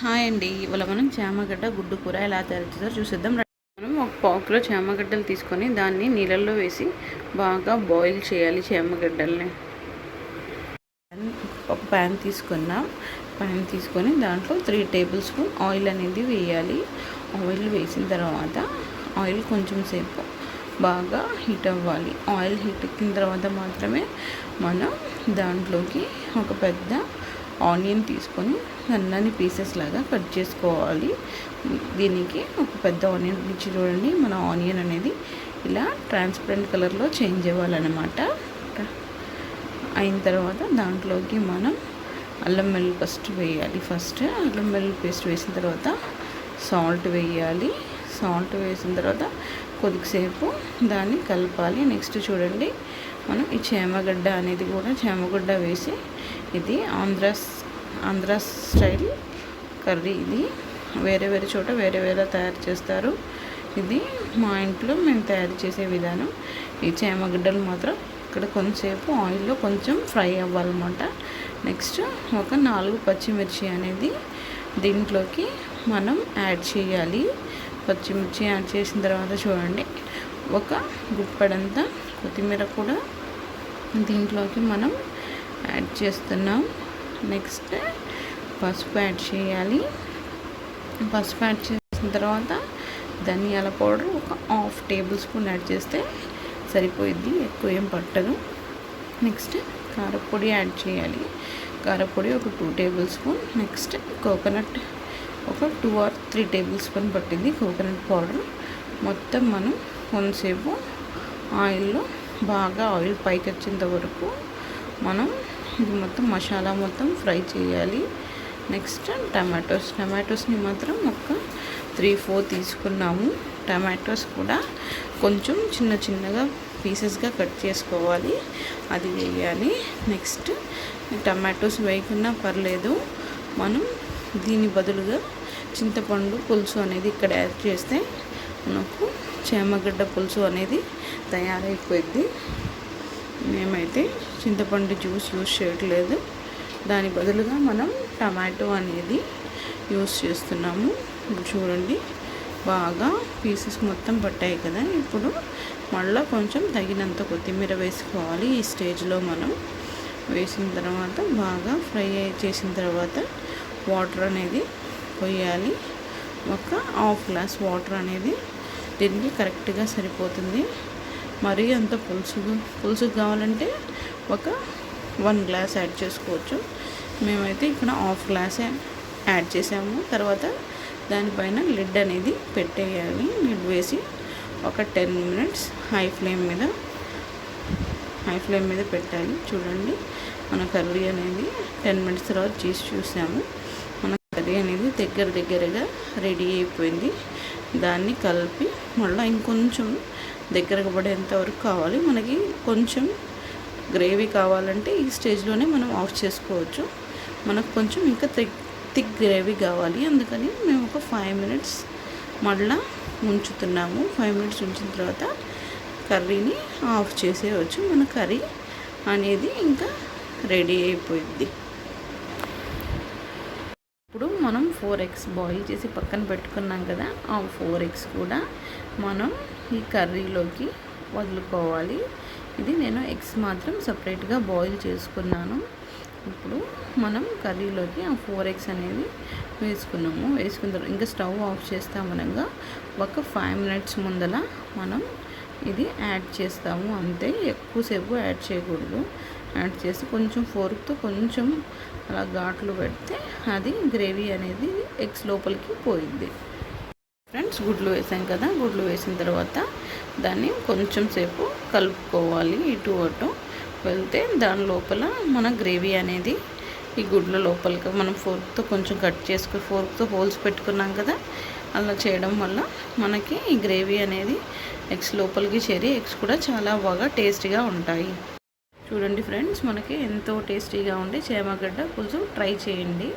Hi అండి. ఇవాళ మనం చామగడ్డ గుడ్డు కూర ఎలా తయారు చేస్తారో చూసేద్దాం. మనం ఒక పావు చామగడ్డలు తీసుకొని దాన్ని నీళ్ళల్లో వేసి బాగా బాయిల్ చేయాలి చామగడ్డల్ని ఒక ప్యాన్ తీసుకున్నాం. ప్యాన్ తీసుకొని దాంట్లో త్రీ టేబుల్ స్పూన్ ఆయిల్ అనేది వేయాలి. ఆయిల్ వేసిన తర్వాత ఆయిల్ కొంచెం సేపు బాగా హీట్ అవ్వాలి. ఆయిల్ హీట్ ఎక్కిన తర్వాత మాత్రమే మనం దాంట్లోకి ఒక పెద్ద ఆనియన్ తీసుకొని సన్నని పీసెస్ లాగా కట్ చేసుకోవాలి. దీనికి ఒక పెద్ద ఆనియన్ ఇచ్చి చూడండి మన ఆనియన్ అనేది ఇలా ట్రాన్స్పరెంట్ కలర్లో చేంజ్ అవ్వాలన్నమాట. అయిన తర్వాత దాంట్లోకి మనం అల్లం వెల్లు ఫస్ట్ వేయాలి ఫస్ట్. అల్లం వెల్లు పేస్ట్ వేసిన తర్వాత సాల్ట్ వేయాలి. సాల్ట్ వేసిన తర్వాత కొద్దిసేపు దాన్ని కలపాలి. నెక్స్ట్ చూడండి మనం ఈ చేమగడ్డ అనేది కూడా చేమగడ్డ వేసి ఇది ఆంధ్ర ఆంధ్ర స్టైల్ కర్రీ ఇది. వేరే వేరే చోట వేరే వేరే తయారు చేస్తారు. ఇది మా ఇంట్లో మేము తయారు చేసే విధానం. ఈ చేమగడ్డలు మాత్రం ఇక్కడ కొంతసేపు ఆయిల్లో కొంచెం ఫ్రై అవ్వాలన్నమాట. నెక్స్ట్ ఒక నాలుగు పచ్చిమిర్చి అనేది దీంట్లోకి మనం యాడ్ చేయాలి. పచ్చిమిర్చి యాడ్ చేసిన తర్వాత చూడండి ఒక గుప్పడంతా కొత్తిమీర కూడా దీంట్లోకి మనం యాడ్ చేస్తున్నాం. నెక్స్ట్ పసుపు యాడ్ చేయాలి. పసుపు యాడ్ చేసిన తర్వాత ధనియాల పౌడర్ ఒక హాఫ్ టేబుల్ స్పూన్ యాడ్ చేస్తే సరిపోయిద్ది ఎక్కువ ఏం పట్టదు. నెక్స్ట్ కారపొడి యాడ్ చేయాలి. కారపొడి ఒక two table spoon. Next coconut ఒక two or three table spoon పట్టింది కోకోనట్ పౌడర్. మొత్తం మనం కొంతసేపు ఆయిల్లో బాగా ఆయిల్ పైకి వచ్చేంత వరకు మనం ఇది మొత్తం మసాలా మొత్తం ఫ్రై చేయాలి. Next tomatoes. టమాటోస్ని మాత్రం ఒక త్రీ ఫోర్ తీసుకున్నాము. టమాటోస్ కూడా కొంచెం చిన్న చిన్నగా పీసెస్గా కట్ చేసుకోవాలి. అది వేయాలి. నెక్స్ట్ టమాటోస్ వేయకున్నా పర్లేదు. మనం దీని బదులుగా చింతపండు పులుసు అనేది ఇక్కడ యాడ్ చేస్తే మనకు చేమగడ్డ పులుసు అనేది తయారైపోయింది. మేమైతే చింతపండు జ్యూస్ యూస్ చేయట్లేదు. దాని బదులుగా మనం టమాటో అనేది యూస్ చేస్తున్నాము. చూడండి బాగా పీసెస్ మొత్తం పట్టాయి కదా. ఇప్పుడు మళ్ళీ కొంచెం తగినంత కొత్తిమీర వేసుకోవాలి. ఈ స్టేజ్లో మనం వేసిన తర్వాత బాగా ఫ్రై చేసిన తర్వాత వాటర్ అనేది పోయాలి. ఒక హాఫ్ గ్లాస్ వాటర్ అనేది దీనికి కరెక్ట్గా సరిపోతుంది. మరీ అంత పులుసు పులుసు కావాలంటే ఒక వన్ గ్లాస్ యాడ్ చేసుకోవచ్చు. మేమైతే ఇక్కడ హాఫ్ గ్లాస్ యాడ్ చేసాము. తర్వాత దానిపైన లిడ్ అనేది పెట్టేయాలి. లిడ్ వేసి ఒక టెన్ మినిట్స్ హై ఫ్లేమ్ మీద హై ఫ్లేమ్ మీద పెట్టాలి. చూడండి మన కర్రీ అనేది టెన్ మినిట్స్ తర్వాత చేసి చూసాము. మన కర్రీ అనేది దగ్గర దగ్గరగా రెడీ అయిపోయింది. దాన్ని కలిపి మళ్ళీ ఇంకొంచెం దగ్గరకు పడేంత వరకు కావాలి. మనకి కొంచెం గ్రేవీ కావాలంటే ఈ స్టేజ్లోనే మనం ఆఫ్ చేసుకోవచ్చు. మనకు కొంచెం ఇంకా థిక్ థిక్ గ్రేవీ కావాలి. అందుకని మేము ఒక ఫైవ్ మినిట్స్ మళ్ళీ ఉంచుతున్నాము ఫైవ్ మినిట్స్ ఉంచిన తర్వాత కర్రీని ఆఫ్ చేసేయచ్చు మన కర్రీ అనేది ఇంకా రెడీ అయిపోయింది. ఇప్పుడు మనం ఫోర్ ఎగ్స్ బాయిల్ చేసి పక్కన పెట్టుకున్నాం కదా ఆ ఫోర్ ఎగ్స్ కూడా మనం ఈ కర్రీలోకి వదులుకోవాలి. ఇది నేను ఎగ్స్ మాత్రం సపరేట్గా బాయిల్ చేసుకున్నాను. ఇప్పుడు మనం కర్రీలోకి ఆ ఫోర్ ఎగ్స్ అనేది వేసుకున్నాము. వేసుకున్న తర్వాత ఇంకా స్టవ్ ఆఫ్ చేస్తామనగా ఒక ఫైవ్ మినిట్స్ ముందల మనం ఇది యాడ్ చేస్తాము. అంతే ఎక్కువసేపు యాడ్ చేయకూడదు. యాడ్ చేసి కొంచెం ఫోర్క్తో కొంచెం అలా ఘాట్లు పెడితే అది గ్రేవీ అనేది ఎగ్స్ లోపలికి పోయింది. ఫ్రెండ్స్ గుడ్లు వేసాం కదా గుడ్లు వేసిన తర్వాత దాన్ని కొంచెం సేపు కలుపుకోవాలి ఇటు అటు. వెళ్తే దాని లోపల మన గ్రేవీ అనేది ఈ గుడ్ల లోపలికి మనం ఫోర్క్తో కొంచెం కట్ చేసుకుని ఫోర్క్తో హోల్స్ పెట్టుకున్నాం కదా అలా చేయడం వల్ల మనకి ఈ గ్రేవీ అనేది ఎగ్స్ లోపలికి చేరి ఎగ్స్ కూడా చాలా బాగా టేస్టీగా ఉంటాయి. చూడండి ఫ్రెండ్స్ మనకి ఎంతో టేస్టీగా ఉండే చేమగడ్డ పులుసు. ట్రై చేయండి.